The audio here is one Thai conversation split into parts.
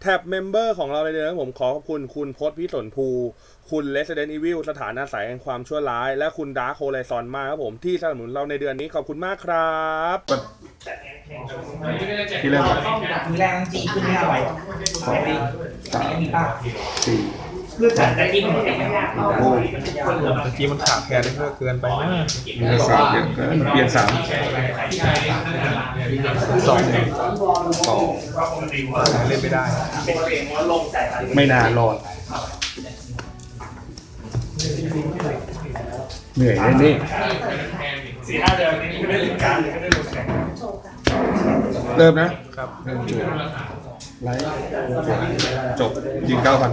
แท็บเมมเบอร์ของเราในเดือนนี้ผมขอขอบคุณคุณพศพิสนภู คุณ Resident Evil สถานอาศัยแห่งความชั่วร้าย และคุณดาร์คโฮไลซอนมากครับผมที่สนับสนุนเราในเดือนนี้ขอบคุณมากครับที่เริ่มมือแรกต้องจีขึ้นไม่เอาไว้สองปีสามมีป่ะสี่ เพื่อจัดแต่ที่มันเป็นโอ้เมื่อกี้มันขาดแคลนได้เกินไปมากมีแต่สามเยอะเกินเปลี่ยนสามสองสองเล่นไม่ได้ ไม่นานรอดเหนื่อยแน่นี่สี่ห้าเดือนนี้ไม่ได้เล่นการเลยไม่ได้ลงแข่งเริ่มนะครับเริ่มจุดไลฟ์จบยิงเก้าพัน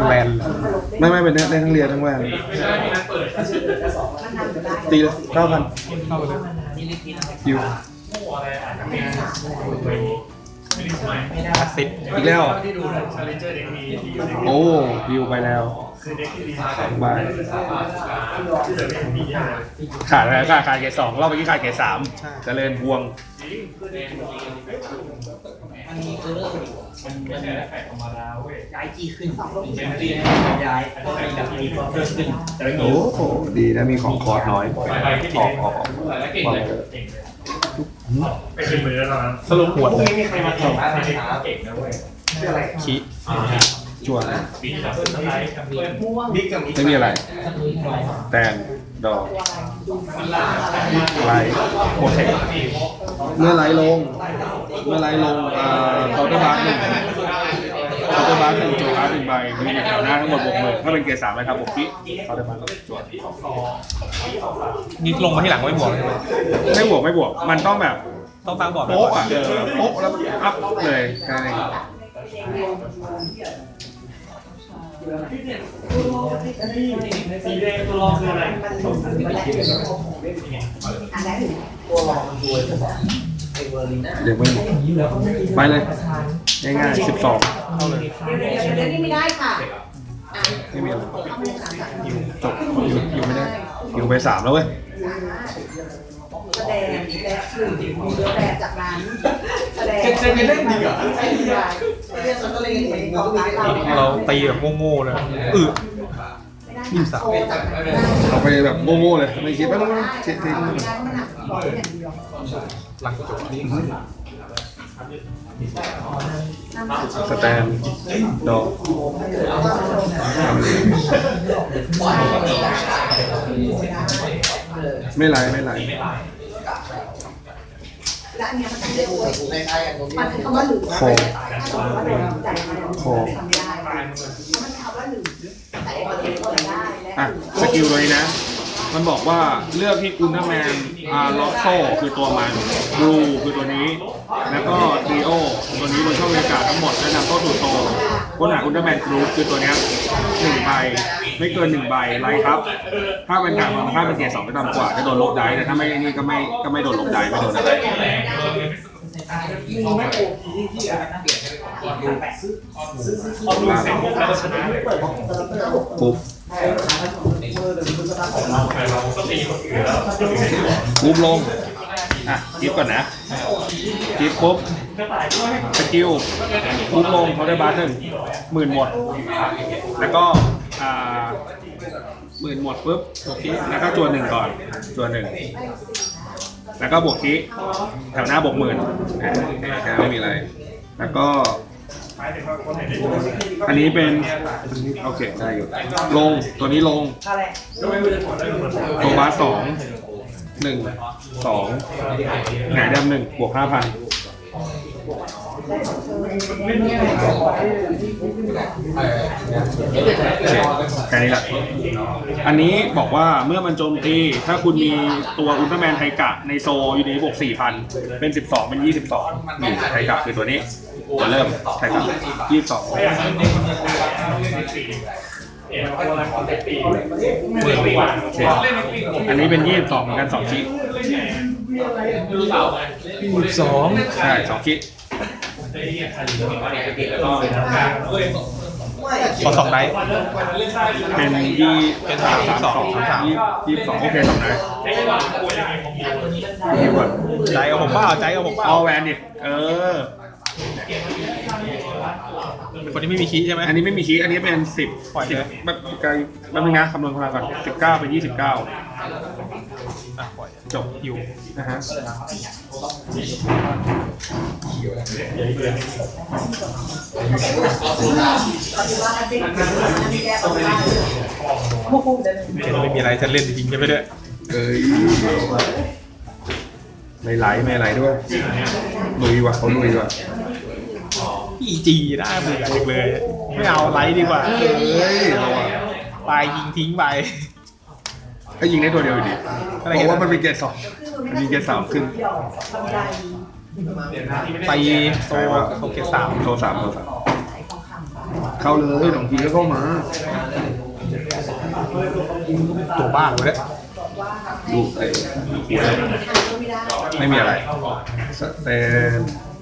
นแวนไม่ไม่เป็นได้ได้ทั้งเรียนทั้งแหวนตีเลยเก้าพันเข้าเลยคิวอาซิดอีกแล้วที่ดูชาเลนเจอร์เด็กดีที่อยู่ในโอ้คิวไปแล้ว คือเด็กที่ดีสองใบที่เหลือเป็นดีอะไรขาดอะไรขาดขาดเกรดสองรอบเมื่อกี้ขาดเกรดสามเจริญพวงมันมีเออร์อยู่มันมันธรรมดาเว้ยย้ายจีขึ้นเป็นเรีย้ายก็มีแบบมีเพิ่มขึ้นโอ้โหดีนะมีของคอร์สน้อยออกออกออกวางเถอะไม่เป็นมือแล้วตอนนั้นสรุปหวดเลยไม่มีใครมาแข่งอะไรเก่งนะเว้ยคี จวดบิ๊กกับบิ๊กกับบิ๊กไม่มีอะไร แตนดอกไลท์โปรเทคเมื่อไลท์ลง เมื่อไลท์ลงเอ่อเคาน์เตอร์บาร์หนึ่งเคาน์เตอร์บาร์หนึ่งโจอาร์หนึ่งใบมีอยู่แถวหน้าทั้งหมดบวกหมื่นถ้าเป็นเกรดสามนะครับผมที่เคาน์เตอร์บาร์จวดนี่ลงมาที่หลังไม่บวกใช่ไหมไม่บวกไม่บวก มันต้องแบบต้องตั้งบอร์ดโป๊ะอะเออโป๊ะแล้วอัพเลยแค่นั้นเอง สีแดงตัวรองคืออะไรตัวรองมันรวยไอเวอร์ลิน่าเดี๋ยวไม่ไปเลย ง่ายๆสิบสองเข้าเลยเดี๋ยวนี้ไม่ได้ค่ะไม่มีอะไรจบอยู่อยู่ไม่ได้อยู่ไปสามแล้วเว้ยแสดงและคือมีเรือแบบจากนั้นแสดงจะเป็นเรื่องดีเหรอใช่ดีอะ เรียนสังเกตเห็นของร้านเราเราตีแบบโง่ๆเลยอึไม่ได้โชว์จากนั้นได้เอาไปแบบโง่ๆเลยไม่คิดไม่ต้องเช็คทิ้งไม่ได้มันหนักบอกอย่างเดียวหลังจบนี่สแตนดอกไม่ไรไม่ไรแล อันเนี้ยมันต้องเรียกว่ามันคือคำว่าหรือถ้าสมมติว่าเราใจมันทำได้มันคำว่าหรือแต่มันเรียกว่าได้และอะสกิลเลยนะ มันบอกว่าเลือกที่อุลตร้าแมนอาร์ล็อโซคือตัวมันบลูคือตัวนี้ แล้วก็ดีโอตัวนี้บนช่องบรรยากาศทั้งหมดและนำเข้าสู่โตค้นหาอุลตร้าแมนกรูคือตัวเนี้ยหนึ่งใบไม่เกินหนึ่งใบไลท์ครับ ถ้าเป็นการมันค่าเป็นเกียร์สองก็ต่ำกว่าจะโดนลบได้แต่ถ้าไม่นี่ก็ไม่ก็ไม่โดนลบได้ไม่โดนอะไรมีไม่โอพีที่อะไรน่าเปลี่ยนเป็นแปดซื้อพอดูเสร็จปุ๊บเราก็ชนะเลยปุ๊บเราก็ตีคนอื่นแล้ว ปุ๊บลง อะกิฟก่อนนะกิฟปุ๊บสกิลปุ๊บลงเขาได้บาร์หนึ่งหมื่นหมด แล้วก็อ่าหมื่นหมดปุ๊บโอเคแล้วก็จวนหนึ่งก่อนจวนหนึ่งแล้วก็บวกคีแถวหน้าบวกหมื่นไม่มีอะไร แล้วก็ อันนี้เป็นโอเคได้อยู่ลงตัวนี้ลงค่าแรกก็ไม่รู้จะถอดได้หรือเปล่าโทบาสสองหนึ่งสองหงายดำหนึ่งบวกห้าพันแค่นี้แหละอันนี้บอกว่าเมื่อมันโจมตี ถ้าคุณมีตัวอุลตร้าแมนไทกะในโซอยู่ในบวก4,000 เป็น 12 เป็น 22นี่ไทกะคือตัวนี้ ตัวเริ่มไทกะ22เอ็นเอาอะไรของเด็กปีหมื่นปีโอเคอันนี้เป็น22เหมือนกัน2ชิสองใช่2ชิขอสองไดเป็นยี่เป็นสามสิบสองสามยี่ยี่สิบสองโอเคสองไหนยี่ก่อนใจกับผมเปล่าใจกับผมเปล่าเอาแวนดิเออ เป็นคนที่ไม่มีคีย์ใช่ไหมอันนี้ไม่มีคีย์อันนี้เป็นสิบปล่อยเลย แบบไกลแป๊บนึงนะคำนวณพลังก่อนสิบเก้าเป็นยี่สิบเก้าอะปล่อยจบอยู่นะฮะไม่มีอะไรจะเล่นจริงๆใช่ไหมเนี่ยเอ้ยไม่ไหลไม่ไหลด้วยลุยว่ะเขาลุยว่ะ อีจีน่าเบื่อจังเลย ไม่เอาไลท์ดีกว่าเฮ้ยเราอะไปยิงทิ้งไป ก็ยิงได้ตัวเดียวอยู่ดีอะไรเพกันราะว่ามันมีเกรดสอง มันมีเกรดสามขึ้นไปโซโซเกตสามโทรสามโทรสามเข้าเลยหลวงพีก็เข้ามา ตัวบ้าเลยดูไอ้หัวไม่มีอะไรสเตน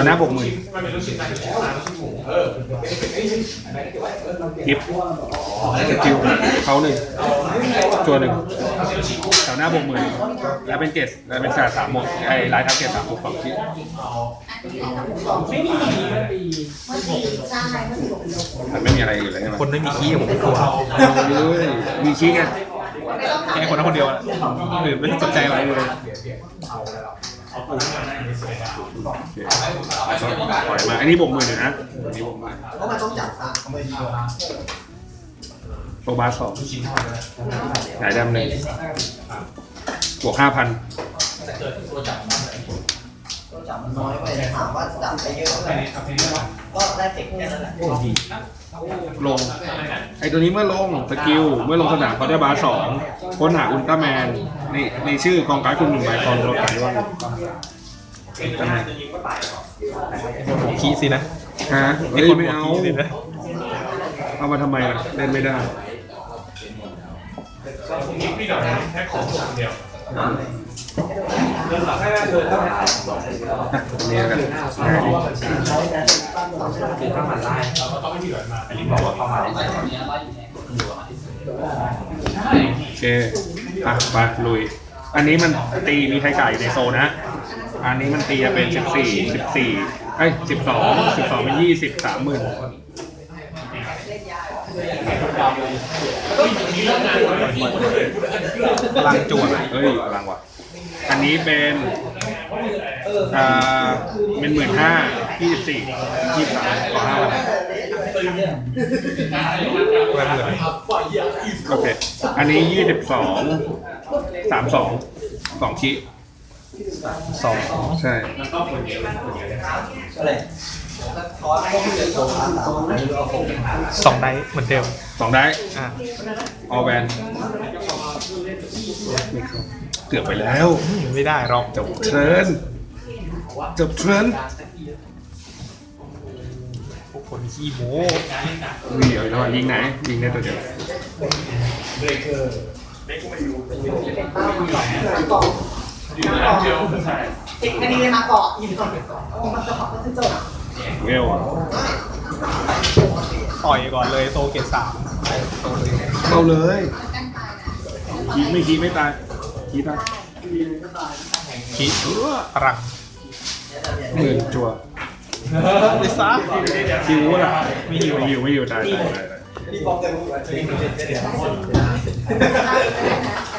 วหน้าบวกหมื่นกิฟสกิลเขาหนึ่งตัวหนึ่งแถวหน้าบวกหมื่นแล้วเป็นเกตแล้วเป็นแสนสามหมดไอ้ลายทับเกตสามบวกสองที่ไม่มีมันตีใช่มันตีบอกแต่ไม่มีอะไรอยู่เลยใช่ไหมคนไม่มีคีย์กับผมกลัวเฮ้ยมีชี้ไงแค่คนนั้นคนเดียวอะหรือไม่สนใจอะไรเลย โอเคปล่อยมาอันนี้บวกหมื่นอยู่นะอันนี้บวกหมื่นเพราะมันต้องจับตาโบบาสองหลายดำหนึ่งบวกห้าพันแต่เกิดตัวจับมันจับมันน้อยไปถามว่าจับไปเยอะเท่าไหร่ก็ได้เทคแค่นั้นแหละ ลง ไอตัวนี้เมื่อลงสกิล เมื่อลงสนามเขาได้บาสสองค้นหาอุลตร้าแมนในในชื่อกองการ์ดคุณหนึ่งใบกองรถไฟว่าอุลตร้าแมนผมคีย์สินะฮะไอ้เฮ้ยคนไม่หัวเอาคีย์สินะเอามาทำไมล่ะ เล่นไม่ได้ พี่ดอกแค่ของเดียวอะนี่แล้วกันง่ายดีคือถ้ามันไล่โอเคอะไปลุย อันนี้มันตีมีไทยไก่ในโซนนะ อันนี้มันตีจะเป็นสิบสี่สิบสี่เอ้ยสิบสองสิบสองเป็นยี่สิบสามหมื่น พลังจวดเฮ้ยพลังว่ะ อันนี้เป็นอ่าเป็นหมื่นห้ายี่สิบสี่ยี่สิบสามต่อห้าพันแรงเหมือนโอเค อันนี้ยี่สิบสองสามสองสองชิสองใช่อะไรคอร์สพวกที่จะโตขาตามหรือเอาผมสองไดเหมือนเดิม สองได้อะออแวนเกือบไปแล้วไม่ได้หรอกจบเทิร์นจบเทิร์นพวกคนขี้โม้มีเอาแล้วยิงไหนยิงได้ตัวเดียวติดคดีมาเกาะอยู่ก่อนมันจะขอก็คือจบเวลอะ ต่อยก่อนเลยโซเกตสามเข้าเลยคิดไม่คิดไม่ตายคิดตายคีย์พลังหมื่นจัวไปซะคิวล่ะไม่อยู่ไม่อยู่ไม่อยู่ตายตายตาย